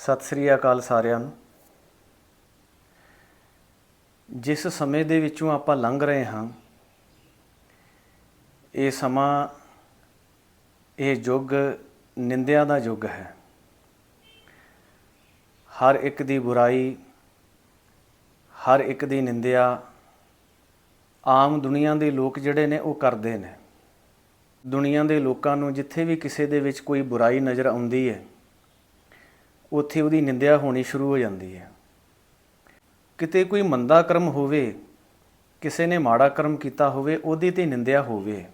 ਸਤਿ ਸ੍ਰੀ ਅਕਾਲ ਸਾਰਿਆਂ ਨੂੰ। ਜਿਸ ਸਮੇਂ ਦੇ ਵਿੱਚੋਂ ਆਪਾਂ ਲੰਘ ਰਹੇ ਹਾਂ, ਇਹ ਸਮਾਂ, ਇਹ ਯੁੱਗ ਨਿੰਦਿਆ ਦਾ ਯੁੱਗ ਹੈ। ਹਰ ਇੱਕ ਦੀ ਬੁਰਾਈ, ਹਰ ਇੱਕ ਦੀ ਨਿੰਦਿਆ, ਆਮ ਦੁਨੀਆ ਦੇ ਲੋਕ ਜਿਹੜੇ ਨੇ ਉਹ ਕਰਦੇ ਨੇ। ਦੁਨੀਆ ਦੇ ਲੋਕਾਂ ਨੂੰ ਜਿੱਥੇ ਵੀ ਕਿਸੇ ਦੇ ਵਿੱਚ ਕੋਈ ਬੁਰਾਈ ਨਜ਼ਰ ਆਉਂਦੀ ਹੈ ਉੱਥੇ ਉਹਦੀ ਨਿੰਦਿਆ ਹੋਣੀ ਸ਼ੁਰੂ ਹੋ ਜਾਂਦੀ ਹੈ। ਕਿਤੇ ਕੋਈ ਮੰਦਾ ਕਰਮ ਹੋਵੇ, ਕਿਸੇ ਨੇ ਮਾੜਾ ਕਰਮ ਕੀਤਾ ਹੋਵੇ, ਉਹਦੀ ਤੇ ਨਿੰਦਿਆ ਹੋਵੇ।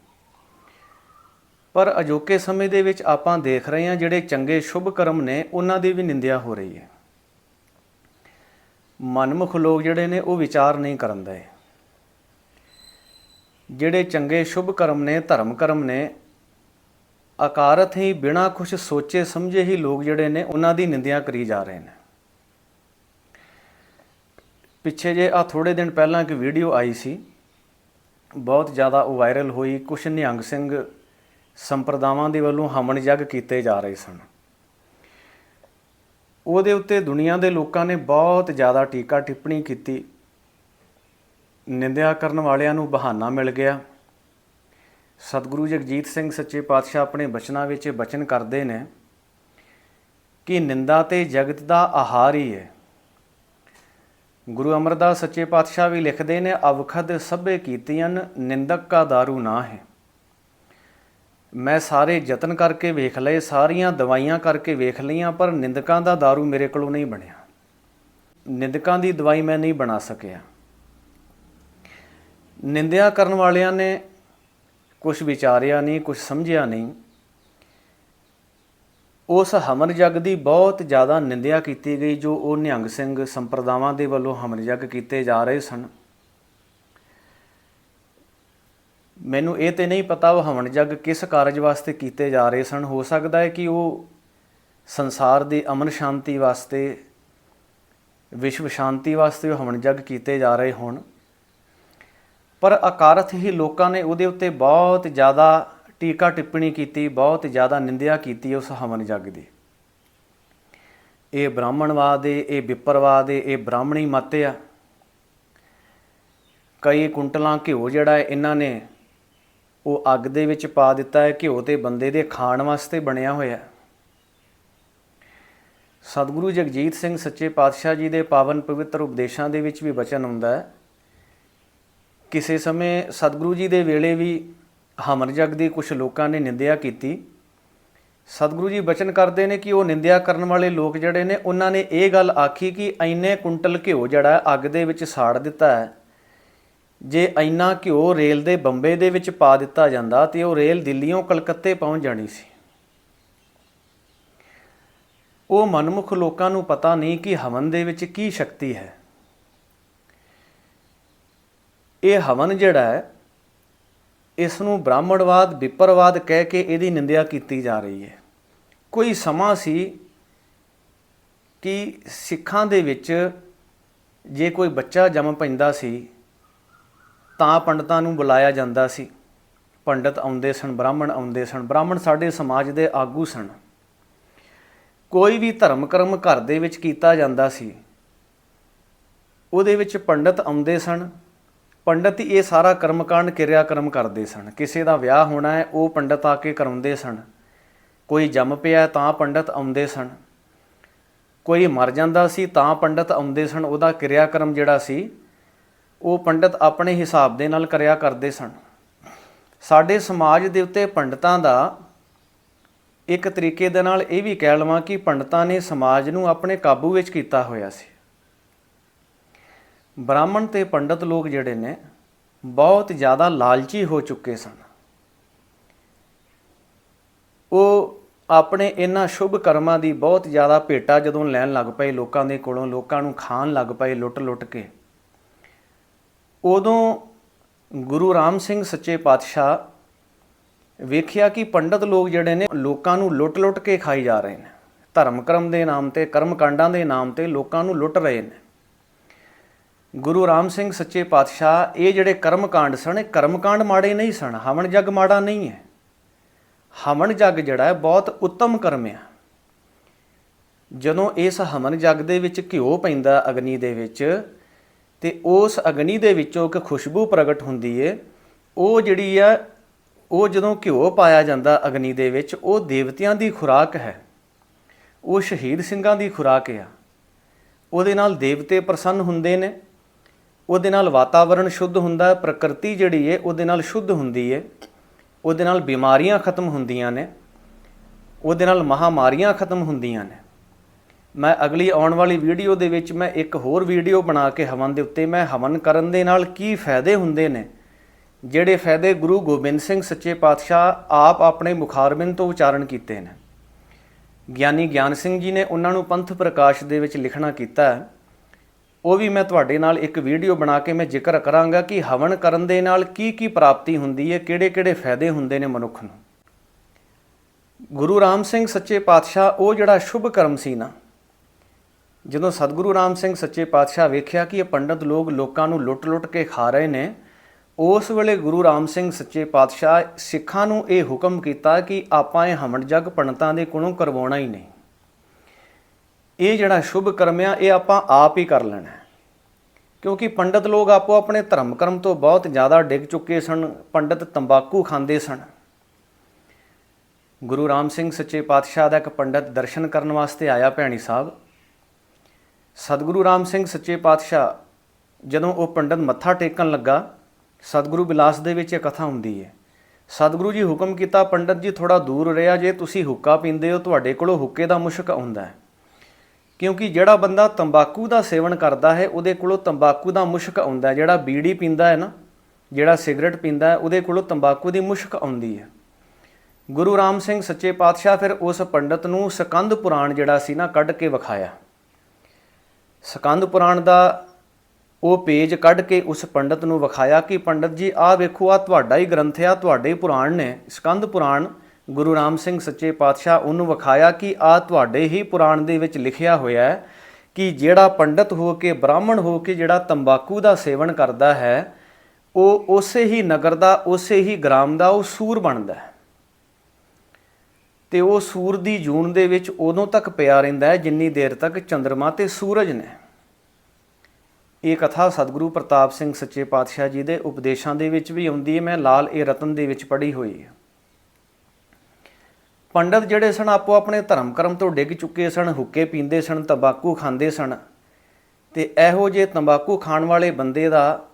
ਪਰ ਅਜੋਕੇ ਸਮੇਂ ਦੇ ਵਿੱਚ ਆਪਾਂ ਦੇਖ ਰਹੇ ਹਾਂ ਜਿਹੜੇ ਚੰਗੇ ਸ਼ੁਭ ਕਰਮ ਨੇ, ਉਹਨਾਂ ਦੀ ਵੀ ਨਿੰਦਿਆ ਹੋ ਰਹੀ ਹੈ। ਮਨਮੁਖ ਲੋਕ ਜਿਹੜੇ ਨੇ, ਉਹ ਵਿਚਾਰ ਨਹੀਂ ਕਰਨ ਦੇ। ਜਿਹੜੇ ਚੰਗੇ ਸ਼ੁਭ ਕਰਮ ਨੇ, ਧਰਮ ਕਰਮ ਨੇ ਅਕਾਰਤ ਹੀ ਬਿਨਾਂ ਕੁਝ ਸੋਚੇ ਸਮਝੇ ਹੀ ਲੋਕ ਜਿਹੜੇ ਨੇ ਉਹਨਾਂ ਦੀ ਨਿੰਦਿਆ ਕਰੀ ਜਾ ਰਹੇ ਨੇ। ਪਿੱਛੇ ਜੇ ਆ ਥੋੜੇ ਦਿਨ ਪਹਿਲਾਂ ਇੱਕ ਵੀਡੀਓ ਆਈ ਸੀ, ਬਹੁਤ ਜ਼ਿਆਦਾ ਉਹ ਵਾਇਰਲ ਹੋਈ, ਕੁਛ ਨਿਹੰਗ ਸਿੰਘ ਸੰਪਰਦਾਵਾਂ ਦੇ ਵੱਲੋਂ ਹਮਨ ਜਗ ਕੀਤੇ ਜਾ ਰਹੇ ਸਨ। ਉਹਦੇ ਉੱਤੇ ਦੁਨੀਆ ਦੇ ਲੋਕਾਂ ਨੇ ਬਹੁਤ ਜ਼ਿਆਦਾ ਟੀਕਾ ਟਿੱਪਣੀ ਕੀਤੀ। ਨਿੰਦਿਆ ਕਰਨ ਵਾਲਿਆਂ ਨੂੰ ਬਹਾਨਾ ਮਿਲ ਗਿਆ। ਸਤਿਗੁਰੂ ਜਗਜੀਤ ਸਿੰਘ ਸੱਚੇ ਪਾਤਸ਼ਾਹ ਆਪਣੇ ਬਚਨਾਂ ਵਿੱਚ ਬਚਨ ਕਰਦੇ ਨੇ ਕਿ ਨਿੰਦਾ ਤੇ ਜਗਤ ਦਾ ਆਹਾਰ ਹੀ ਹੈ ਗੁਰੂ ਅਮਰਦਾਸ ਸੱਚੇ ਪਾਤਸ਼ਾਹ ਵੀ ਲਿਖਦੇ ਨੇ ਅਵਖਦ ਸਭੇ ਕੀਤੀਆਂ ਨਿੰਦਕ ਕਾ दारू ਨਾ ਹੈ ਮੈਂ ਸਾਰੇ ਯਤਨ ਕਰਕੇ ਵੇਖ ਲਏ ਸਾਰੀਆਂ ਦਵਾਈਆਂ ਕਰਕੇ ਵੇਖ ਲਈਆਂ ਪਰ ਨਿੰਦਕਾਂ ਦਾ दारू ਮੇਰੇ ਕੋਲੋਂ ਨਹੀਂ ਬਣਿਆ ਨਿੰਦਕਾਂ ਦੀ ਦਵਾਈ ਮੈਂ ਨਹੀਂ ਬਣਾ ਸਕਿਆ ਨਿੰਦਿਆ ਕਰਨ ਵਾਲਿਆਂ ਨੇ ਕੁਝ ਵਿਚਾਰਿਆ ਨਹੀਂ ਕੁਝ ਸਮਝਿਆ ਨਹੀਂ। ਉਸ ਹਮਨ ਜਗ ਦੀ ਬਹੁਤ ਜ਼ਿਆਦਾ ਨਿੰਦਿਆ ਕੀਤੀ ਗਈ, ਜੋ ਉਹ ਨਿਹੰਗ ਸਿੰਘ ਸੰਪਰਦਾਵਾਂ ਦੇ ਵੱਲੋਂ ਹਮਨ ਜਗ ਕੀਤੇ ਜਾ ਰਹੇ ਸਨ। ਮੈਨੂੰ ਇਹ ਤੇ ਨਹੀਂ ਪਤਾ ਉਹ ਹਵਨ ਜਗ ਕਿਸ ਕਾਰਜ ਵਾਸਤੇ ਕੀਤੇ ਜਾ ਰਹੇ ਸਨ। ਹੋ ਸਕਦਾ ਹੈ ਕਿ ਉਹ ਸੰਸਾਰ ਦੀ ਅਮਨ ਸ਼ਾਂਤੀ ਵਾਸਤੇ, ਵਿਸ਼ਵ ਸ਼ਾਂਤੀ ਵਾਸਤੇ ਉਹ ਹਵਨ ਜਗ ਕੀਤੇ ਜਾ ਰਹੇ ਹੋਣ। ਪਰ ਅਕਾਰਥ ਹੀ ਲੋਕਾਂ ਨੇ ਉਹਦੇ ਉੱਤੇ ਬਹੁਤ ਜ਼ਿਆਦਾ ਟੀਕਾ ਟਿੱਪਣੀ ਕੀਤੀ, ਬਹੁਤ ਜ਼ਿਆਦਾ ਨਿੰਦਿਆ ਕੀਤੀ ਉਸ ਹਵਨ ਜੱਗ ਦੀ। ਇਹ ਬ੍ਰਾਹਮਣਵਾਦ ਏ, ਇਹ ਵਿਪਰਵਾਦ ਏ, ਇਹ ਬ੍ਰਾਹਮਣੀ ਮਤ ਆ। ਕਈ ਕੁੰਟਲਾਂ ਘਿਓ ਜਿਹੜਾ ਹੈ ਇਹਨਾਂ ਨੇ ਉਹ ਅੱਗ ਦੇ ਵਿੱਚ ਪਾ ਦਿੱਤਾ ਹੈ ਘਿਓ ਤੇ ਬੰਦੇ ਦੇ ਖਾਣ ਵਾਸਤੇ ਬਣਿਆ ਹੋਇਆ। ਸਤਿਗੁਰੂ ਜਗਜੀਤ ਸਿੰਘ ਸੱਚੇ ਪਾਤਸ਼ਾਹ ਜੀ ਦੇ ਪਾਵਨ ਪਵਿੱਤਰ ਉਪਦੇਸ਼ਾਂ ਦੇ ਵਿੱਚ ਵੀ ਬਚਨ ਹੁੰਦਾ ਹੈ ਕਿਸੇ ਸਮੇਂ ਸਤਿਗੁਰੂ ਜੀ ਦੇ ਵੇਲੇ ਵੀ ਹਮਨ ਜਗ ਦੀ ਕੁਝ ਲੋਕਾਂ ਨੇ ਨਿੰਦਿਆ ਕੀਤੀ। ਸਤਿਗੁਰੂ ਜੀ ਬਚਨ ਕਰਦੇ ਨੇ ਕਿ ਉਹ ਨਿੰਦਿਆ ਕਰਨ ਵਾਲੇ ਲੋਕ ਜਿਹੜੇ ਨੇ, ਉਹਨਾਂ ਨੇ ਇਹ ਗੱਲ ਆਖੀ ਕਿ ਐਨੇ ਕੁੰਟਲ ਘਿਓ ਜਿਹੜਾ ਅੱਗ ਦੇ ਵਿੱਚ ਸਾੜ ਦਿੱਤਾ ਹੈ। ਜੇ ਇੰਨਾ ਘਿਓ ਰੇਲ ਦੇ ਬੰਬੇ ਦੇ ਵਿੱਚ ਪਾ ਦਿੱਤਾ ਜਾਂਦਾ ਤੇ ਉਹ ਰੇਲ ਦਿੱਲੀੋਂ ਕਲਕੱਤੇ ਪਹੁੰਚ ਜਾਣੀ ਸੀ। ਉਹ ਮਨਮੁਖ ਲੋਕਾਂ ਨੂੰ ਪਤਾ ਨਹੀਂ ਕਿ ਹਵਨ ਦੇ ਵਿੱਚ ਕੀ ਸ਼ਕਤੀ ਹੈ। ਇਹ ਹਵਨ ਜਿਹੜਾ ਹੈ ਇਸ ਨੂੰ ਬ੍ਰਾਹਮਣਵਾਦ, ਵਿਪਰਵਾਦ ਕਹਿ ਕੇ ਇਹਦੀ ਨਿੰਦਿਆ ਕੀਤੀ ਜਾ ਰਹੀ ਹੈ। ਕੋਈ ਸਮਾਂ ਸੀ ਕਿ ਸਿੱਖਾਂ ਦੇ ਵਿੱਚ ਜੇ ਕੋਈ ਬੱਚਾ ਜੰਮ ਪੈਂਦਾ ਸੀ, ਤਾਂ ਪੰਡਤਾਂ ਨੂੰ ਬੁਲਾਇਆ ਜਾਂਦਾ ਸੀ। ਪੰਡਤ ਆਉਂਦੇ ਸਨ, ਬ੍ਰਾਹਮਣ ਆਉਂਦੇ ਸਨ। ਬ੍ਰਾਹਮਣ ਸਾਡੇ ਸਮਾਜ ਦੇ ਆਗੂ ਸਨ। ਕੋਈ ਵੀ ਧਰਮ ਕਰਮ ਘਰ ਦੇ ਵਿੱਚ ਕੀਤਾ ਜਾਂਦਾ ਸੀ, ਉਹਦੇ ਵਿੱਚ ਪੰਡਤ ਆਉਂਦੇ ਸਨ। ਪੰਡਤ ਇਹ ਸਾਰਾ ਕਰਮਕਾਂਡ ਕਿਰਿਆ ਕਰਮ ਕਰਦੇ ਸਨ। ਕਿਸੇ ਦਾ ਵਿਆਹ ਹੋਣਾ ਹੈ, ਉਹ ਪੰਡਤ ਆ ਕੇ ਕਰਾਉਂਦੇ ਸਨ। ਕੋਈ ਜੰਮ ਪਿਆ ਤਾਂ ਪੰਡਤ ਆਉਂਦੇ ਸਨ। ਕੋਈ ਮਰ ਜਾਂਦਾ ਸੀ, ਤਾਂ ਪੰਡਤ ਆਉਂਦੇ ਸਨ। ਉਹਦਾ ਕਿਰਿਆ ਕਰਮ ਜਿਹੜਾ ਸੀ, ਉਹ ਪੰਡਤ ਆਪਣੇ ਹਿਸਾਬ ਦੇ ਨਾਲ ਕਰਿਆ ਕਰਦੇ ਸਨ। ਸਾਡੇ ਸਮਾਜ ਦੇ ਉੱਤੇ ਪੰਡਤਾਂ ਦਾ ਇੱਕ ਤਰੀਕੇ ਦੇ ਨਾਲ ਇਹ ਵੀ ਕਹਿ ਲਵਾਂ ਕਿ ਪੰਡਤਾਂ ਨੇ ਸਮਾਜ ਨੂੰ ਆਪਣੇ ਕਾਬੂ ਵਿੱਚ ਕੀਤਾ ਹੋਇਆ ਸੀ। ਬ੍ਰਾਹਮਣ ਤੇ ਪੰਡਤ ਲੋਕ ਜਿਹੜੇ ਨੇ, ਬਹੁਤ ਜ਼ਿਆਦਾ ਲਾਲਚੀ ਹੋ ਚੁੱਕੇ ਸਨ। ਉਹ ਆਪਣੇ ਇਹਨਾਂ ਸ਼ੁਭ ਕਰਮਾਂ ਦੀ ਬਹੁਤ ਜ਼ਿਆਦਾ ਭੇਟਾ ਜਦੋਂ ਲੈਣ ਲੱਗ ਪਏ ਲੋਕਾਂ ਦੇ ਕੋਲੋਂ, ਲੋਕਾਂ ਨੂੰ ਖਾਣ ਲੱਗ ਪਏ ਲੁੱਟ-ਲੁੱਟ ਕੇ। ਉਦੋਂ ਗੁਰੂ ਰਾਮ ਸਿੰਘ ਸੱਚੇ ਪਾਤਸ਼ਾਹ ਵੇਖਿਆ ਕਿ ਪੰਡਤ ਲੋਕ ਜਿਹੜੇ ਨੇ, ਲੋਕਾਂ ਨੂੰ ਲੁੱਟ-ਲੁੱਟ ਕੇ ਖਾਈ ਜਾ ਰਹੇ ਨੇ। ਧਰਮ ਕਰਮ ਦੇ ਨਾਮ ਤੇ ਕਰਮ ਕਾਂਡਾਂ ਦੇ ਨਾਮ ਤੇ ਲੋਕਾਂ ਨੂੰ ਲੁੱਟ ਰਹੇ ਨੇ। ਗੁਰੂ ਰਾਮ ਸਿੰਘ ਸੱਚੇ ਪਾਤਸ਼ਾਹ, ਇਹ ਜਿਹੜੇ ਕਰਮ ਕਾਂਡ ਸਨ, ਇਹ ਕਰਮ ਕਾਂਡ ਮਾੜੇ ਨਹੀਂ ਸਨ, ਹਵਨ ਜਗ ਮਾੜਾ ਨਹੀਂ ਹੈ। ਹਵਨ ਜਗ ਜਿਹੜਾ ਹੈ, ਬਹੁਤ ਉੱਤਮ ਕਰਮ ਹੈ ਜਦੋਂ ਇਸ ਹਵਨ ਜਗ ਦੇ ਵਿੱਚ ਘਿਓ ਪੈਂਦਾ ਅਗਨੀ ਦੇ ਵਿੱਚ, ਤੇ ਉਸ ਅਗਨੀ ਦੇ ਵਿੱਚੋਂ ਇੱਕ ਖੁਸ਼ਬੂ ਪ੍ਰਗਟ ਹੁੰਦੀ ਏ। ਉਹ ਜਿਹੜੀ ਆ, ਉਹ ਜਦੋਂ ਘਿਓ ਪਾਇਆ ਜਾਂਦਾ ਅਗਨੀ ਦੇ ਵਿੱਚ, ਉਹ ਦੇਵਤਿਆਂ ਦੀ ਖੁਰਾਕ ਹੈ। ਉਹ ਸ਼ਹੀਦ ਸਿੰਘਾਂ ਦੀ ਖੁਰਾਕ ਆ। ਉਹਦੇ ਨਾਲ ਦੇਵਤੇ ਪ੍ਰਸੰਨ ਹੁੰਦੇ ਨੇ। ਉਹਦੇ ਨਾਲ ਵਾਤਾਵਰਣ ਸ਼ੁੱਧ ਹੁੰਦਾ ਹੈ ਪ੍ਰਕਿਰਤੀ ਜਿਹੜੀ ਹੈ ਉਹਦੇ ਨਾਲ ਸ਼ੁੱਧ ਹੁੰਦੀ ਹੈ ਉਹਦੇ ਨਾਲ ਬਿਮਾਰੀਆਂ ਖਤਮ ਹੁੰਦੀਆਂ ਨੇ। ਉਹਦੇ ਨਾਲ ਮਹਾਮਾਰੀਆਂ ਖਤਮ ਹੁੰਦੀਆਂ ਨੇ। ਮੈਂ ਅਗਲੀ ਆਉਣ ਵਾਲੀ ਵੀਡੀਓ ਦੇ ਵਿੱਚ ਮੈਂ ਇੱਕ ਹੋਰ ਵੀਡੀਓ ਬਣਾ ਕੇ ਹਵਨ ਦੇ ਉੱਤੇ ਮੈਂ ਹਵਨ ਕਰਨ ਦੇ ਨਾਲ ਕੀ ਫਾਇਦੇ ਹੁੰਦੇ ਨੇ, ਜਿਹੜੇ ਫਾਇਦੇ ਗੁਰੂ ਗੋਬਿੰਦ ਸਿੰਘ ਸੱਚੇ ਪਾਤਸ਼ਾਹ ਆਪ ਆਪਣੇ ਮੁਖਾਰਬਿੰਦ ਤੋਂ ਉਚਾਰਨ ਕੀਤੇ ਨੇ। ਗਿਆਨੀ ਗਿਆਨ ਸਿੰਘ ਜੀ ਨੇ ਉਹਨਾਂ ਨੂੰ ਪੰਥ ਪ੍ਰਕਾਸ਼ ਦੇ ਵਿੱਚ ਲਿਖਣਾ ਕੀਤਾ ਹੈ। ਉਹ ਵੀ ਮੈਂ ਤੁਹਾਡੇ ਨਾਲ ਇੱਕ ਵੀਡੀਓ ਬਣਾ ਕੇ ਮੈਂ ਜ਼ਿਕਰ ਕਰਾਂਗਾ ਕਿ ਹਵਨ ਕਰਨ ਦੇ ਨਾਲ ਕੀ ਕੀ ਪ੍ਰਾਪਤੀ ਹੁੰਦੀ ਹੈ ਕਿਹੜੇ-ਕਿਹੜੇ ਫਾਇਦੇ ਹੁੰਦੇ ਨੇ ਮਨੁੱਖ ਨੂੰ। ਗੁਰੂ ਰਾਮ ਸਿੰਘ ਸੱਚੇ ਪਾਤਸ਼ਾਹ, ਉਹ ਜਿਹੜਾ ਸ਼ੁਭ ਕਰਮ ਸੀ ਨਾ, ਜਦੋਂ ਸਤਿਗੁਰੂ ਰਾਮ ਸਿੰਘ ਸੱਚੇ ਪਾਤਸ਼ਾਹ ਵੇਖਿਆ ਕਿ ਇਹ ਪੰਡਤ ਲੋਕ ਲੋਕਾਂ ਨੂੰ ਲੁੱਟ-ਲੁੱਟ ਕੇ ਖਾ ਰਹੇ ਨੇ, ਉਸ ਵੇਲੇ ਗੁਰੂ ਰਾਮ ਸਿੰਘ ਸੱਚੇ ਪਾਤਸ਼ਾਹ ਸਿੱਖਾਂ ਨੂੰ ਇਹ ਹੁਕਮ ਕੀਤਾ ਕਿ ਆਪਾਂ ਇਹ ਹਮਣ ਜਗ ਪੰਡਤਾਂ ਦੇ ਕੋਲੋਂ ਕਰਵਾਉਣਾ ਹੀ ਨਹੀਂ। ਇਹ ਜਿਹੜਾ ਸ਼ੁਭ ਕਰਮ ਆ, ਇਹ ਆਪਾਂ ਆਪ ਹੀ ਕਰ ਲੈਣਾ ਕਿਉਂਕਿ ਪੰਡਤ ਲੋਕ ਆਪੋ ਆਪਣੇ ਧਰਮ ਕਰਮ ਤੋਂ ਬਹੁਤ ਜ਼ਿਆਦਾ ਡਿੱਗ ਚੁੱਕੇ ਸਨ, ਪੰਡਤ ਤੰਬਾਕੂ ਖਾਂਦੇ ਸਨ। ਗੁਰੂ ਰਾਮ ਸਿੰਘ ਸੱਚੇ ਪਾਤਸ਼ਾਹ ਦਾ ਇੱਕ ਪੰਡਤ ਦਰਸ਼ਨ ਕਰਨ ਵਾਸਤੇ ਆਇਆ ਭੈਣੀ ਸਾਹਿਬ। ਸਤਿਗੁਰੂ ਰਾਮ ਸਿੰਘ ਸੱਚੇ ਪਾਤਸ਼ਾਹ, ਜਦੋਂ ਉਹ ਪੰਡਤ ਮੱਥਾ ਟੇਕਣ ਲੱਗਾ, ਸਤਿਗੁਰੂ ਬਿਲਾਸ ਦੇ ਵਿੱਚ ਇਹ ਕਥਾ ਹੁੰਦੀ ਹੈ, ਸਤਿਗੁਰੂ ਜੀ ਹੁਕਮ ਕੀਤਾ, ਪੰਡਤ ਜੀ ਥੋੜਾ ਦੂਰ ਰਿਹਾ, ਜੇ ਤੁਸੀਂ ਹੁੱਕਾ ਪੀਂਦੇ ਹੋ, ਤੁਹਾਡੇ ਕੋਲੋਂ ਹੁੱਕੇ ਦਾ ਮੁਸ਼ਕ ਆਉਂਦਾ ਹੈ। ਕਿਉਂਕਿ ਜਿਹੜਾ ਬੰਦਾ ਤੰਬਾਕੂ ਦਾ ਸੇਵਨ ਕਰਦਾ ਹੈ, ਉਹਦੇ ਕੋਲੋਂ ਤੰਬਾਕੂ ਦਾ ਮੁਸ਼ਕ ਆਉਂਦਾ ਹੈ। ਜਿਹੜਾ ਬੀੜੀ ਪੀਂਦਾ ਹੈ ਨਾ, ਜਿਹੜਾ ਸਿਗਰਟ ਪੀਂਦਾ ਹੈ, ਉਹਦੇ ਕੋਲੋਂ ਤੰਬਾਕੂ ਦੀ ਮੁਸ਼ਕ ਆਉਂਦੀ ਹੈ। ਗੁਰੂ ਰਾਮ ਸਿੰਘ ਸੱਚੇ ਪਾਤਸ਼ਾਹ ਫਿਰ ਉਸ ਪੰਡਤ ਨੂੰ ਸਕੰਦ ਪੁਰਾਣ ਜਿਹੜਾ ਸੀ ਨਾ, ਕੱਢ ਕੇ ਵਿਖਾਇਆ। ਸਕੰਦ ਪੁਰਾਣ ਦਾ ਉਹ ਪੇਜ ਕੱਢ ਕੇ ਉਸ ਪੰਡਤ ਨੂੰ ਵਿਖਾਇਆ ਕਿ ਪੰਡਤ ਜੀ, ਆਹ ਵੇਖੋ ਆ ਤੁਹਾਡਾ ਹੀ ਗ੍ਰੰਥ ਆ ਤੁਹਾਡੇ ਹੀ ਪੁਰਾਣ ਨੇ। ਸਕੰਦ ਪੁਰਾਣ ਗੁਰੂ ਰਾਮ ਸਿੰਘ ਸੱਚੇ ਪਾਤਸ਼ਾਹ ਉਹਨੂੰ ਵਿਖਾਇਆ ਕਿ ਆ ਤੁਹਾਡੇ ਹੀ ਪੁਰਾਣ ਦੇ ਵਿੱਚ ਲਿਖਿਆ ਹੋਇਆ ਹੈ ਕਿ ਜਿਹੜਾ ਪੰਡਤ ਹੋ ਕੇ, ਬ੍ਰਾਹਮਣ ਹੋ ਕੇ ਜਿਹੜਾ ਤੰਬਾਕੂ ਦਾ ਸੇਵਨ ਕਰਦਾ ਹੈ, ਉਹ ਉਸੇ ਹੀ ਨਗਰ ਦਾ, ਉਸੇ ਹੀ ਗ੍ਰਾਮ ਦਾ ਉਹ ਸੂਰ ਬਣਦਾ ਹੈ। ਤੇ ਉਹ ਸੂਰ ਦੀ ਜੂਨ ਦੇ ਵਿੱਚ ਉਦੋਂ ਤੱਕ ਪਿਆ ਰਹਿੰਦਾ ਹੈ ਜਿੰਨੀ ਦੇਰ ਤੱਕ ਚੰ드ਰਮਾ ਤੇ ਸੂਰਜ ਨੇ। ਇਹ ਕਥਾ ਸਤਿਗੁਰੂ ਪ੍ਰਤਾਪ ਸਿੰਘ ਸੱਚੇ ਪਾਤਸ਼ਾਹ ਜੀ ਦੇ ਉਪਦੇਸ਼ਾਂ ਦੇ ਵਿੱਚ ਵੀ ਆਉਂਦੀ ਹੈ। ਮੈਂ ਲਾਲ ਇਹ ਰਤਨ ਦੇ ਵਿੱਚ ਪੜ੍ਹੀ ਹੋਈ ਹੈ। ਪੰਡਤ ਜਿਹੜੇ ਸਨ, ਆਪੋ ਆਪਣੇ ਧਰਮ ਕਰਮ ਤੋਂ ਡਿੱਗ ਚੁੱਕੇ ਸਨ, ਹੁੱਕੇ ਪੀਂਦੇ ਸਨ, ਤੰਬਾਕੂ ਖਾਂਦੇ ਸਨ। ਤੇ ਇਹੋ ਜੇ ਤੰਬਾਕੂ ਖਾਣ ਵਾਲੇ ਬੰਦੇ ਦਾ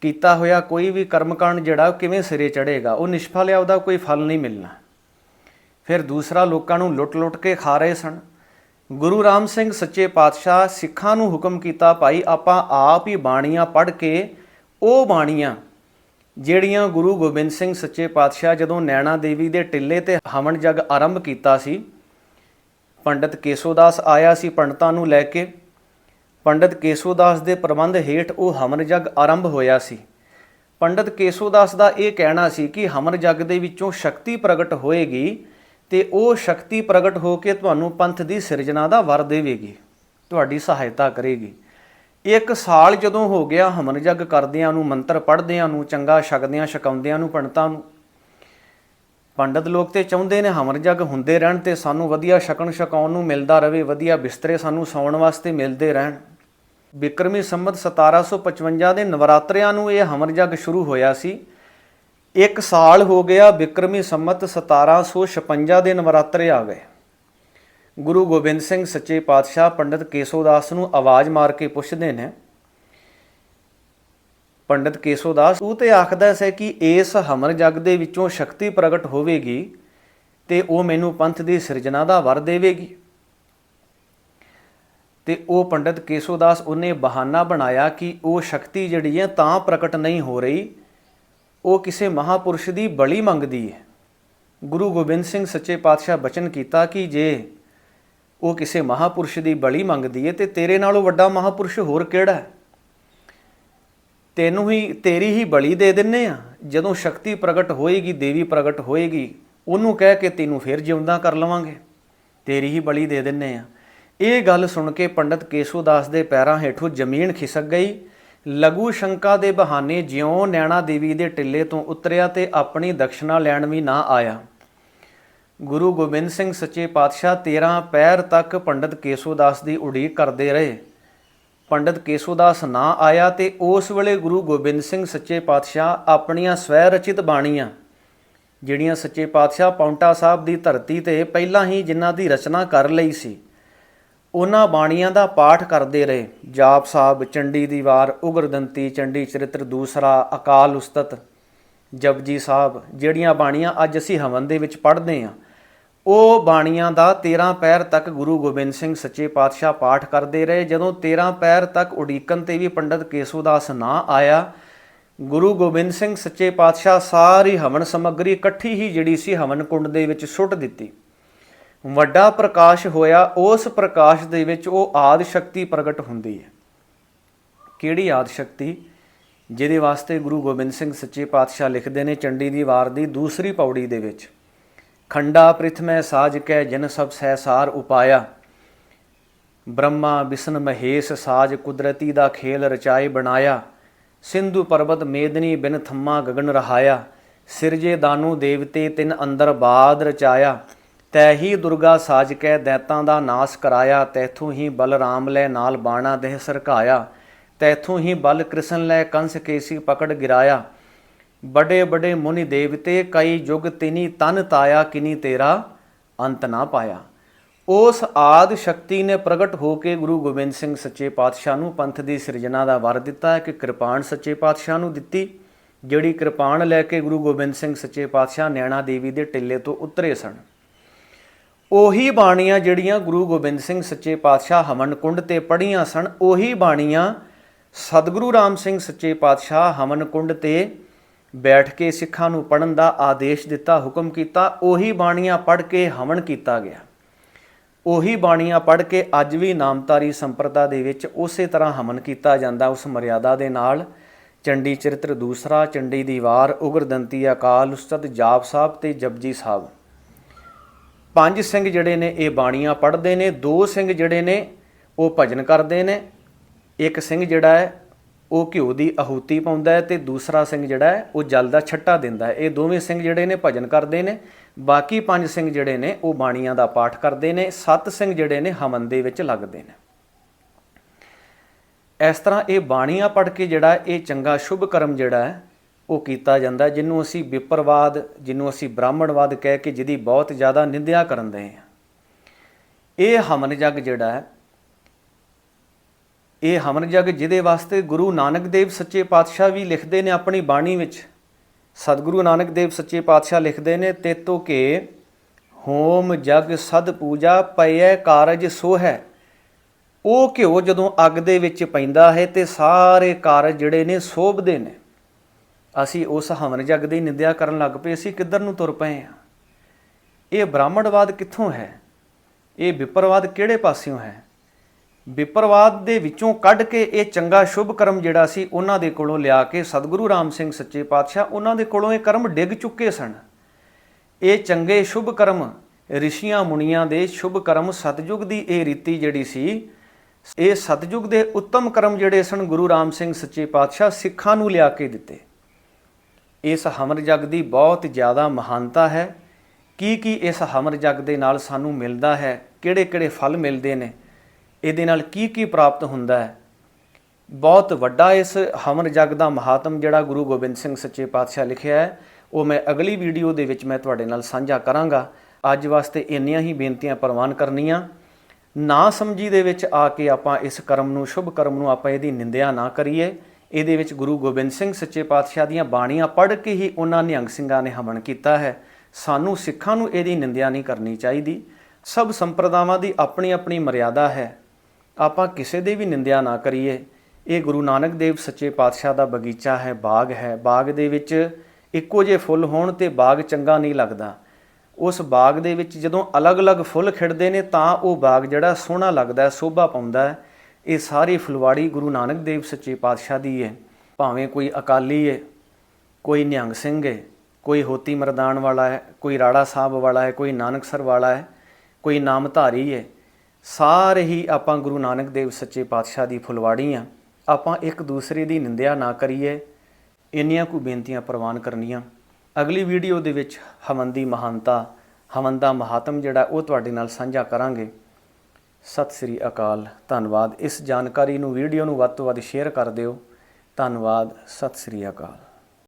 ਕੀਤਾ ਹੋਇਆ ਕੋਈ ਵੀ ਕਰਮਕਾਂਡ ਜਿਹੜਾ ਉਹ ਕਿਵੇਂ ਸਿਰੇ ਚੜੇਗਾ ਉਹ ਨਿਸ਼ਫਲ ਹੈ ਉਹਦਾ ਕੋਈ ਫਲ ਨਹੀਂ ਮਿਲਣਾ। ਫਿਰ ਦੂਸਰਾ ਲੋਕਾਂ ਨੂੰ ਲੁੱਟ-ਲੁੱਟ ਕੇ ਖਾ ਰਹੇ ਸਨ। ਗੁਰੂ ਰਾਮ ਸਿੰਘ ਸੱਚੇ ਪਾਤਸ਼ਾਹ ਸਿੱਖਾਂ ਨੂੰ ਹੁਕਮ ਕੀਤਾ, ਭਾਈ, ਆਪਾਂ ਆਪ ਹੀ ਬਾਣੀਆਂ ਪੜ੍ਹ ਕੇ ਉਹ ਬਾਣੀਆਂ ਜਿਹੜੀਆਂ ਗੁਰੂ ਗੋਬਿੰਦ ਸਿੰਘ ਸੱਚੇ ਪਾਤਸ਼ਾਹ ਜਦੋਂ ਨੈਣਾ ਦੇਵੀ ਦੇ ਟਿੱਲੇ ਤੇ ਹਵਨ ਜਗ ਆਰੰਭ ਕੀਤਾ ਸੀ, ਪੰਡਤ ਕੇਸੋਦਾਸ ਆਇਆ ਸੀ ਪੰਡਤਾਂ ਨੂੰ ਲੈ ਕੇ। ਪੰਡਤ ਕੇਸੋਦਾਸ ਦੇ ਪ੍ਰਬੰਧ ਹੇਠ ਉਹ ਹਵਨ ਜਗ ਆਰੰਭ ਹੋਇਆ ਸੀ। ਪੰਡਤ ਕੇਸੋਦਾਸ ਦਾ ਇਹ ਕਹਿਣਾ ਸੀ ਕਿ ਹਵਨ ਜਗ ਦੇ ਵਿੱਚੋਂ ਸ਼ਕਤੀ ਪ੍ਰਗਟ ਹੋਏਗੀ ਤੇ ਉਹ ਸ਼ਕਤੀ ਪ੍ਰਗਟ ਹੋ ਕੇ ਤੁਹਾਨੂੰ ਪੰਥ ਦੀ ਸਿਰਜਣਾ ਦਾ ਵਰ ਦੇਵੇਗੀ, ਤੁਹਾਡੀ ਸਹਾਇਤਾ ਕਰੇਗੀ। ਇੱਕ ਸਾਲ ਜਦੋਂ ਹੋ ਗਿਆ ਹਮਨ ਜਗ ਕਰਦਿਆਂ ਨੂੰ, ਮੰਤਰ ਪੜ੍ਹਦਿਆਂ ਨੂੰ, ਚੰਗਾ ਛਕਦਿਆਂ, ਛਕਾਉਂਦਿਆਂ ਨੂੰ, ਪੰਡਤਾਂ ਨੂੰ। ਪੰਡਤ ਲੋਕ ਤੇ ਚਾਹੁੰਦੇ ਨੇ ਹਮਨ ਜਗ ਹੁੰਦੇ ਰਹਿਣ ਤੇ ਸਾਨੂੰ ਵਧੀਆ ਛਕਣ, ਛਕਾਉਣ ਨੂੰ ਮਿਲਦਾ ਰਹੇ ਵਧੀਆ ਬਿਸਤਰੇ ਸਾਨੂੰ ਸੌਣ ਵਾਸਤੇ ਮਿਲਦੇ ਰਹਿਣ। ਬਿਕਰਮੀ ਸੰਮਤ 1755 ਦੇ ਨਵਰਾਤਰਿਆਂ ਨੂੰ ਇਹ ਹਮਰ ਜਗ ਸ਼ੁਰੂ ਹੋਇਆ ਸੀ। ਇੱਕ ਸਾਲ ਹੋ ਗਿਆ ਬਿਕਰਮੀ ਸੰਮਤ 1756 ਦੇ ਨਵਰਾਤਰੇ ਆ ਗਏ। ਗੁਰੂ ਗੋਬਿੰਦ ਸਿੰਘ ਸੱਚੇ ਪਾਤਸ਼ਾਹ ਪੰਡਿਤ ਕੇਸੋਦਾਸ ਨੂੰ ਆਵਾਜ਼ ਮਾਰ ਕੇ ਪੁੱਛਦੇ ਨੇ, ਪੰਡਿਤ ਕੇਸੋਦਾਸ ਉਹ ਤੇ ਆਖਦਾ ਹੈ ਕਿ ਇਸ ਹਮਰ ਜਗ ਦੇ ਵਿੱਚੋਂ ਸ਼ਕਤੀ ਪ੍ਰਗਟ ਹੋਵੇਗੀ ਤੇ ਉਹ ਮੈਨੂੰ ਪੰਥ ਦੀ ਸਿਰਜਣਾ ਦਾ ਵਰ ਦੇਵੇਗੀ। ਤੇ ਉਹ ਪੰਡਿਤ ਕੇਸੋਦਾਸ ਉਹਨੇ ਬਹਾਨਾ ਬਣਾਇਆ ਕਿ ਉਹ ਸ਼ਕਤੀ ਜਿਹੜੀ ਹੈ ਤਾਂ ਪ੍ਰਗਟ ਨਹੀਂ ਹੋ ਰਹੀ, ਉਹ ਕਿਸੇ ਮਹਾਪੁਰਸ਼ ਦੀ ਬਲੀ ਮੰਗਦੀ ਹੈ। ਗੁਰੂ ਗੋਬਿੰਦ ਸਿੰਘ ਸੱਚੇ ਪਾਤਸ਼ਾਹ ਬਚਨ ਕੀਤਾ ਕਿ ਜੇ ਉਹ ਕਿਸੇ ਮਹਾਪੁਰਸ਼ ਦੀ ਬਲੀ ਮੰਗਦੀ ਹੈ ਤੇ ਤੇਰੇ ਨਾਲੋਂ ਵੱਡਾ ਮਹਾਪੁਰਸ਼ ਹੋਰ ਕਿਹੜਾ ਹੈ? ਤੈਨੂੰ ਹੀ, ਤੇਰੀ ਹੀ ਬਲੀ ਦੇ ਦਿੰਨੇ ਆ। ਜਦੋਂ ਸ਼ਕਤੀ ਪ੍ਰਗਟ ਹੋਏਗੀ, ਦੇਵੀ ਪ੍ਰਗਟ ਹੋਏਗੀ, ਉਹਨੂੰ ਕਹਿ ਕੇ ਤੈਨੂੰ ਫਿਰ ਜਿਉਂਦਾ ਕਰ ਲਵਾਂਗੇ। ਤੇਰੀ ਹੀ ਬਲੀ ਦੇ ਦਿੰਨੇ ਆ। ਇਹ ਗੱਲ ਸੁਣ ਕੇ ਪੰਡਤ ਕੇਸੂਦਾਸ ਦੇ ਪੈਰਾਂ ਹੇਠੋਂ ਜ਼ਮੀਨ ਖਿਸਕ ਗਈ। ਲਘੂ ਸ਼ੰਕਾ ਦੇ ਬਹਾਨੇ ਜਿਉਂ ਨੈਣਾ ਦੇਵੀ ਦੇ ਟਿੱਲੇ ਤੋਂ ਉਤਰਿਆ ਤੇ ਆਪਣੀ ਦਕਸ਼ਨਾ ਲੈਣ ਵੀ ਨਾ ਆਇਆ। ਗੁਰੂ ਗੋਬਿੰਦ ਸਿੰਘ ਸੱਚੇ ਪਾਤਸ਼ਾਹ 13 ਪੈਰ ਤੱਕ ਪੰਡਤ ਕੇਸੋਦਾਸ ਦੀ ਉਡੀਕ ਕਰਦੇ ਰਹੇ। ਪੰਡਤ ਕੇਸੋਦਾਸ ਨਾ ਆਇਆ ਤੇ ਉਸ ਵੇਲੇ ਗੁਰੂ ਗੋਬਿੰਦ ਸਿੰਘ ਸੱਚੇ ਪਾਤਸ਼ਾਹ ਆਪਣੀਆਂ ਸਵੈ ਰਚਿਤ ਬਾਣੀਆਂ, ਜਿਹੜੀਆਂ ਸੱਚੇ ਪਾਤਸ਼ਾਹ ਪੌਂਟਾ ਸਾਹਿਬ ਦੀ ਧਰਤੀ ਤੇ ਪਹਿਲਾਂ ਹੀ ਜਿਨ੍ਹਾਂ ਦੀ ਰਚਨਾ ਕਰ ਲਈ ਸੀ, ਉਹਨਾਂ ਬਾਣੀਆਂ ਦਾ ਪਾਠ ਕਰਦੇ ਰਹੇ। ਜਾਪ ਸਾਹਿਬ, ਚੰਡੀ ਦੀ ਵਾਰ ਉਗਰਦੰਤੀ, ਚੰਡੀ ਚਰਿੱਤਰ, ਦੂਸਰਾ, ਅਕਾਲ ਉਸਤਤ, ਜਪਜੀ ਸਾਹਿਬ, ਜਿਹੜੀਆਂ ਬਾਣੀਆਂ ਅੱਜ ਅਸੀਂ ਹਵਨ ਦੇ ਵਿੱਚ ਪੜ੍ਹਦੇ ਹਾਂ। ਉਹ ਬਾਣੀਆਂ ਦਾ 13 ਪੈਰ ਤੱਕ ਗੁਰੂ ਗੋਬਿੰਦ ਸਿੰਘ ਸੱਚੇ ਪਾਤਸ਼ਾਹ ਪਾਠ ਕਰਦੇ ਰਹੇ। ਜਦੋਂ 13 ਪੈਰ ਤੱਕ ਉਡੀਕਣ ਤੇ ਵੀ ਪੰਡਤ ਕੇਸੋਦਾਸ ਨਾ ਆਇਆ, ਗੁਰੂ ਗੋਬਿੰਦ ਸਿੰਘ ਸੱਚੇ ਪਾਤਸ਼ਾਹ ਸਾਰੀ ਹਵਨ ਸਮੱਗਰੀ ਇਕੱਠੀ ਹੀ ਜਿਹੜੀ ਸੀ ਹਵਨ ਕੁੰਡ ਦੇ ਵਿੱਚ ਸੁੱਟ ਦਿੱਤੀ। ਵੱਡਾ ਪ੍ਰਕਾਸ਼ ਹੋਇਆ, ਉਸ ਪ੍ਰਕਾਸ਼ ਦੇ ਵਿੱਚ ਉਹ ਆਦ ਸ਼ਕਤੀ ਪ੍ਰਗਟ ਹੁੰਦੀ ਹੈ। ਕਿਹੜੀ ਆਦ ਸ਼ਕਤੀ? ਜਿਹਦੇ ਵਾਸਤੇ ਗੁਰੂ ਗੋਬਿੰਦ ਸਿੰਘ ਸੱਚੇ ਪਾਤਸ਼ਾਹ ਲਿਖਦੇ ਨੇ, ਚੰਡੀ ਦੀ ਵਾਰ ਦੀ ਦੂਸਰੀ ਪੌੜੀ ਦੇ ਵਿੱਚ। ਖੰਡਾ ਪ੍ਰਿਥਮੈ ਸਾਜ ਕੈ ਜਨ ਸਭ ਸਹਿਸਾਰ ਉਪਾਇਆ। ਬ੍ਰਹਮਾ ਵਿਸ਼ਨ ਮਹੇਸ਼ ਸਾਜ ਕੁਦਰਤੀ ਦਾ ਖੇਲ ਰਚਾਏ ਬਣਾਇਆ। ਸਿੰਧੂ ਪਰਬਤ ਮੇਦਨੀ ਬਿਨ ਥੰਮਾ ਗਗਨ ਰਹਾਇਆ। ਸਿਰਜੇ ਦਾਨੂ ਦੇਵਤੇ ਤਿਨ ਅੰਦਰ ਬਾਦ ਰਚਾਇਆ। ਤੈਹੀ ਦੁਰਗਾ ਸਾਜ ਕੈ ਦੈਤਾਂ ਦਾ ਨਾਸ ਕਰਾਇਆ। ਤੈਥੋਂ ਹੀ ਬਲਰਾਮ ਲੈ ਨਾਲ ਬਾਣਾ ਦੇਹ ਸਰਕਾਇਆ। ਤੈਥੋਂ ਹੀ ਬਲ ਕ੍ਰਿਸ਼ਨ ਲੈ ਕੰਸ ਕੇਸੀ ਪਕੜ ਗਿਰਾਇਆ। ਬੜੇ ਬੜੇ ਮੁਨੀ ਦੇਵਤੇ ਕਈ ਜੁਗ ਤਿਨੀ ਤਨ ਤਾਇਆ ਕਿਨੀ ਤੇਰਾ ਅੰਤ ਨਾ ਪਾਇਆ। ਉਸ ਆਦ ਸ਼ਕਤੀ ਨੇ ਪ੍ਰਗਟ ਹੋ ਕੇ ਗੁਰੂ ਗੋਬਿੰਦ ਸਿੰਘ ਸੱਚੇ ਪਾਤਸ਼ਾਹ ਨੂੰ ਪੰਥ ਦੀ ਸਿਰਜਣਾ ਦਾ ਵਰ ਦਿੱਤਾ ਹੈ ਕਿ ਕਿਰਪਾਨ ਸੱਚੇ ਪਾਤਸ਼ਾਹ ਨੂੰ ਦਿੱਤੀ, ਜਿਹੜੀ ਕਿਰਪਾਨ ਲੈ ਕੇ ਗੁਰੂ ਗੋਬਿੰਦ ਸਿੰਘ ਸੱਚੇ ਪਾਤਸ਼ਾਹ ਨੈਣਾ ਦੇਵੀ ਦੇ ਟਿੱਲੇ ਤੋਂ ਉਤਰੇ ਸਨ। ਉਹੀ ਬਾਣੀਆਂ ਜਿਹੜੀਆਂ ਗੁਰੂ ਗੋਬਿੰਦ ਸਿੰਘ ਸੱਚੇ ਪਾਤਸ਼ਾਹ ਹਵਨ ਕੁੰਡ ਤੇ ਪੜੀਆਂ ਸਨ, ਉਹੀ ਬਾਣੀਆਂ ਸਤਿਗੁਰੂ ਰਾਮ ਸਿੰਘ ਸੱਚੇ ਪਾਤਸ਼ਾਹ ਹਵਨ ਕੁੰਡ ਤੇ ਬੈਠ ਕੇ ਸਿੱਖਾਂ ਨੂੰ ਪੜਨ ਦਾ ਆਦੇਸ਼ ਦਿੱਤਾ, ਹੁਕਮ ਕੀਤਾ, ਉਹੀ ਬਾਣੀਆਂ ਪੜ ਕੇ ਹਵਨ ਕੀਤਾ ਗਿਆ। ਉਹੀ ਬਾਣੀਆਂ ਪੜ ਕੇ ਅੱਜ ਵੀ ਨਾਮਤਾਰੀ ਸੰਪਰਦਾ ਦੇ ਵਿੱਚ ਉਸੇ ਤਰ੍ਹਾਂ ਹਮਨ ਕੀਤਾ ਜਾਂਦਾ ਉਸ ਮਰਿਆਦਾ ਦੇ ਨਾਲ। ਚੰਡੀ ਚਰਿੱਤਰ ਦੂਸਰਾ, ਚੰਡੀ ਦੀ ਵਾਰ ਉਗਰਦੰਤੀ ਅਕਾਲ, ਉਸਤਤ ਜਾਪ ਸਾਹਿਬ ਤੇ ਜਪਜੀ ਸਾਹਿਬ। ਪੰਜ ਸਿੰਘ ਜਿਹੜੇ ਨੇ, ਇਹ ਬਾਣੀਆਂ ਪੜ੍ਹਦੇ ਨੇ, ਦੋ ਸਿੰਘ ਜਿਹੜੇ ਨੇ, ਉਹ ਭਜਨ ਕਰਦੇ ਨੇ। ਇੱਕ ਸਿੰਘ ਜਿਹੜਾ ਹੈ ਉਹ ਘਿਓ ਦੀ ਆਹੂਤੀ ਪਾਉਂਦਾ ਹੈ ਤੇ ਦੂਸਰਾ ਸਿੰਘ ਜਿਹੜਾ ਹੈ, ਉਹ ਜਲ ਦਾ ਛੱਟਾ ਦਿੰਦਾ ਹੈ। ਇਹ ਦੋਵੇਂ ਸਿੰਘ ਜਿਹੜੇ ਨੇ ਭਜਨ ਕਰਦੇ ਨੇ। ਬਾਕੀ ਪੰਜ ਸਿੰਘ ਜਿਹੜੇ ਨੇ, ਉਹ ਬਾਣੀਆਂ ਦਾ ਪਾਠ ਕਰਦੇ ਨੇ। ਸੱਤ ਸਿੰਘ ਜਿਹੜੇ ਨੇ ਹਵਨ ਦੇ ਵਿੱਚ ਲੱਗਦੇ ਨੇ। ਇਸ ਤਰ੍ਹਾਂ ਇਹ ਬਾਣੀਆਂ ਪੜ੍ਹ ਕੇ ਜਿਹੜਾ ਇਹ ਚੰਗਾ ਸ਼ੁਭ ਕਰਮ ਜਿਹੜਾ ਹੈ, ਉਹ ਕੀਤਾ ਜਾਂਦਾ ਜਿਹਨੂੰ ਅਸੀਂ ਵਿਪਰਵਾਦ, ਜਿਹਨੂੰ ਅਸੀਂ ਬ੍ਰਾਹਮਣਵਾਦ ਕਹਿ ਕੇ ਜਿਹਦੀ ਬਹੁਤ ਜ਼ਿਆਦਾ ਨਿੰਦਿਆ ਕਰਨ ਦੇ ਹਾਂ। ਇਹ ਹਵਨ ਜਗ ਜਿਹੜਾ ਹੈ ਇਹ ਹਵਨ ਜਗ ਜਿਹਦੇ ਵਾਸਤੇ ਗੁਰੂ ਨਾਨਕ ਦੇਵ ਸੱਚੇ ਪਾਤਸ਼ਾਹ ਵੀ ਲਿਖਦੇ ਨੇ ਆਪਣੀ ਬਾਣੀ ਵਿੱਚ। ਸਤਿਗੁਰੂ ਨਾਨਕ ਦੇਵ ਸੱਚੇ ਪਾਤਸ਼ਾਹ ਲਿਖਦੇ ਨੇ, ਤੇਤੋ ਕੇ ਹੋਮ ਜਗ ਸਦ ਪੂਜਾ ਪਈਐ ਕਾਰਜ ਸੋ ਹੈ ਉਹ ਘਿਓ ਜਦੋਂ ਅੱਗ ਦੇ ਵਿੱਚ ਪੈਂਦਾ ਹੈ ਤੇ ਸਾਰੇ ਕਾਰਜ ਜਿਹੜੇ ਨੇ ਸੋਭਦੇ ਨੇ। ਅਸੀਂ ਉਸ ਹਵਨ ਜਗ ਦੀ ਨਿੰਦਿਆ ਕਰਨ ਲੱਗ ਪਏ, ਅਸੀਂ ਕਿੱਧਰ ਨੂੰ ਤੁਰ ਪਏ ਆ ਇਹ ਬ੍ਰਾਹਮਣਵਾਦ ਕਿੱਥੋਂ ਹੈ? ਇਹ ਵਿਪਰਵਾਦ ਕਿਹੜੇ ਪਾਸਿਓਂ ਹੈ? ਵਿਪਰਵਾਦ ਦੇ ਵਿੱਚੋਂ ਕੱਢ ਕੇ ਇਹ ਚੰਗਾ ਸ਼ੁਭ ਕਰਮ ਜਿਹੜਾ ਸੀ ਉਹਨਾਂ ਦੇ ਕੋਲੋਂ ਲਿਆ ਕੇ ਸਤਿਗੁਰੂ ਰਾਮ ਸਿੰਘ ਸੱਚੇ ਪਾਤਸ਼ਾਹ ਉਹਨਾਂ ਦੇ ਕੋਲੋਂ ਇਹ ਕਰਮ ਡਿੱਗ ਚੁੱਕੇ ਸਨ। ਇਹ ਚੰਗੇ ਸ਼ੁਭ ਕਰਮ ਰਿਸ਼ੀਆਂ ਮੁਨੀਆਂ ਦੇ ਸ਼ੁਭ ਕਰਮ ਸਤਜੁਗ ਦੀ ਇਹ ਰੀਤੀ ਜਿਹੜੀ ਸੀ, ਇਹ ਸਤਜੁਗ ਦੇ ਉੱਤਮ ਕਰਮ ਜਿਹੜੇ ਸਨ ਗੁਰੂ ਰਾਮ ਸਿੰਘ ਸੱਚੇ ਪਾਤਸ਼ਾਹ ਸਿੱਖਾਂ ਨੂੰ ਲਿਆ ਕੇ ਦਿੱਤੇ। ਇਸ ਹਮਰ ਜਗ ਦੀ ਬਹੁਤ ਜ਼ਿਆਦਾ ਮਹਾਨਤਾ ਹੈ। ਕੀ ਕੀ ਇਸ ਹਮਰ ਜਗ ਦੇ ਨਾਲ ਸਾਨੂੰ ਮਿਲਦਾ ਹੈ? ਕਿਹੜੇ ਕਿਹੜੇ ਫਲ ਮਿਲਦੇ ਨੇ? ਇਹਦੇ ਨਾਲ ਕੀ ਕੀ ਪ੍ਰਾਪਤ ਹੁੰਦਾ ਹੈ? ਬਹੁਤ ਵੱਡਾ ਇਸ ਹਮਰ ਜਗ ਦਾ ਮਹਾਤਮ ਜਿਹੜਾ ਗੁਰੂ ਗੋਬਿੰਦ ਸਿੰਘ ਸੱਚੇ ਪਾਤਸ਼ਾਹ ਲਿਖਿਆ ਹੈ, ਉਹ ਮੈਂ ਅਗਲੀ ਵੀਡੀਓ ਦੇ ਵਿੱਚ ਮੈਂ ਤੁਹਾਡੇ ਨਾਲ ਸਾਂਝਾ ਕਰਾਂਗਾ। ਅੱਜ ਵਾਸਤੇ ਇੰਨੀਆਂ ਹੀ ਬੇਨਤੀਆਂ ਪ੍ਰਵਾਨ ਕਰਨੀਆਂ। ਨਾ ਸਮਝੀ ਦੇ ਵਿੱਚ ਆ ਕੇ ਆਪਾਂ ਇਸ ਕਰਮ ਨੂੰ, ਸ਼ੁਭ ਕਰਮ ਨੂੰ ਆਪਾਂ ਇਹਦੀ ਨਿੰਦਿਆ ਨਾ ਕਰੀਏ। ਇਹਦੇ ਵਿੱਚ ਗੁਰੂ ਗੋਬਿੰਦ ਸਿੰਘ ਸੱਚੇ ਪਾਤਸ਼ਾਹ ਦੀਆਂ ਬਾਣੀਆਂ ਪੜ੍ਹ ਕੇ ਹੀ ਉਹਨਾਂ ਨਿਹੰਗ ਸਿੰਘਾਂ ਨੇ ਹਮਨ ਕੀਤਾ ਹੈ। ਸਾਨੂੰ ਸਿੱਖਾਂ ਨੂੰ ਇਹਦੀ ਨਿੰਦਿਆ ਨਹੀਂ ਕਰਨੀ ਚਾਹੀਦੀ। ਸਭ ਸੰਪਰਦਾਵਾਂ ਦੀ ਆਪਣੀ ਆਪਣੀ ਮਰਿਆਦਾ ਹੈ। ਆਪਾਂ ਕਿਸੇ ਦੀ ਵੀ ਨਿੰਦਿਆ ਨਾ ਕਰੀਏ। ਇਹ ਗੁਰੂ ਨਾਨਕ ਦੇਵ ਸੱਚੇ ਪਾਤਸ਼ਾਹ ਦਾ ਬਗੀਚਾ ਹੈ, ਬਾਗ ਹੈ। ਬਾਗ ਦੇ ਵਿੱਚ ਇੱਕੋ ਜਿਹੇ ਫੁੱਲ ਹੋਣ ਤੇ ਬਾਗ ਚੰਗਾ ਨਹੀਂ ਲੱਗਦਾ। ਉਸ ਬਾਗ ਦੇ ਵਿੱਚ ਜਦੋਂ ਅਲੱਗ-ਅਲੱਗ ਫੁੱਲ ਖਿੜਦੇ ਨੇ ਤਾਂ ਉਹ ਬਾਗ ਜਿਹੜਾ ਸੋਹਣਾ ਲੱਗਦਾ ਹੈ ਸ਼ੋਭਾ ਪਾਉਂਦਾ ਹੈ। ਇਹ ਸਾਰੀ ਫੁਲਵਾੜੀ ਗੁਰੂ ਨਾਨਕ ਦੇਵ ਸੱਚੇ ਪਾਤਸ਼ਾਹ ਦੀ ਹੈ। ਭਾਵੇਂ ਕੋਈ ਅਕਾਲੀ ਹੈ, ਕੋਈ ਨਿਹੰਗ ਸਿੰਘ ਹੈ, ਕੋਈ ਹੋਤੀ ਮਰਦਾਨ ਵਾਲਾ ਹੈ, ਕੋਈ ਰਾੜਾ ਸਾਹਿਬ ਵਾਲਾ ਹੈ, ਕੋਈ ਨਾਨਕਸਰ ਵਾਲਾ ਹੈ, ਕੋਈ ਨਾਮਧਾਰੀ ਹੈ ਸਾਰੇ ਹੀ ਆਪਾਂ ਗੁਰੂ ਨਾਨਕ ਦੇਵ ਸੱਚੇ ਪਾਤਸ਼ਾਹ ਦੀ ਫੁਲਵਾੜੀ ਆ। ਆਪਾਂ ਇੱਕ ਦੂਸਰੇ ਦੀ ਨਿੰਦਿਆ ਨਾ ਕਰੀਏ। ਇੰਨੀਆਂ ਕੁ ਬੇਨਤੀਆਂ ਪ੍ਰਵਾਨ ਕਰਨੀਆਂ। ਅਗਲੀ ਵੀਡੀਓ ਦੇ ਵਿੱਚ ਹਵਨ ਦੀ ਮਹਾਨਤਾ ਹਵਨ ਦਾ ਮਹਾਤਮ ਜਿਹੜਾ ਉਹ ਤੁਹਾਡੇ ਨਾਲ ਸਾਂਝਾ ਕਰਾਂਗੇ। ਸਤਿ ਸ੍ਰੀ ਅਕਾਲ। ਧੰਨਵਾਦ। ਇਸ ਜਾਣਕਾਰੀ ਨੂੰ, ਵੀਡੀਓ ਨੂੰ ਵੱਧ ਤੋਂ ਵੱਧ ਸ਼ੇਅਰ ਕਰ ਦਿਓ। ਧੰਨਵਾਦ। ਸਤਿ ਸ੍ਰੀ ਅਕਾਲ।